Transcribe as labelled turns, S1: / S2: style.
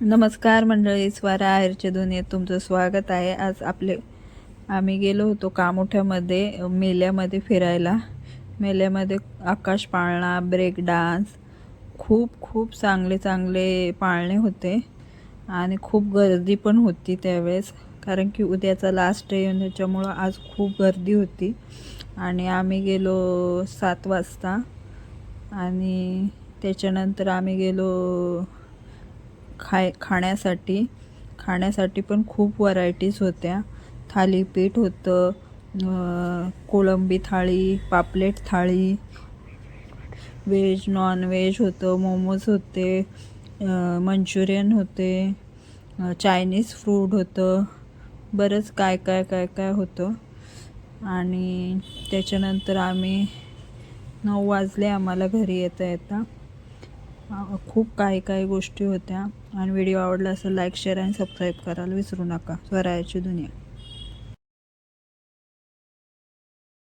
S1: नमस्कार मंडळी स्वारा आहेरच्या दुनियेत तुमचं स्वागत आहे. आज आपले आम्ही गेलो होतो कामोठ्यामध्ये मेल्यामध्ये फिरायला. मेल्यामध्ये आकाश पाळणा ब्रेक डान्स खूप खूप चांगले चांगले पाळणे होते. आणि खूप गर्दी पण होती त्यावेळेस कारण की उद्याचा लास्ट डे त्याच्यामुळं आज खूप गर्दी होती. आणि आम्ही गेलो सात वाजता. आणि त्याच्यानंतर आम्ही गेलो खाय खाण्यासाठी खाण्यासाठी पण खूप व्हरायटीज होत्या. थालीपीठ होतं कोळंबी थाळी पापलेट थाळी व्हेज नॉन व्हेज होतं मोमोज होते मंचुरियन होते चायनीज फूड होतं बरंच काय काय काय काय होतं. आणि त्याच्यानंतर आम्ही नऊ वाजले आम्हाला घरी येता येता. खूप काही काही गोष्टी होत्या. आणि व्हिडिओ आवडला असेल लाईक शेअर आणि सबस्क्राईब करायला विसरू नका. स्वरायाची दुनिया.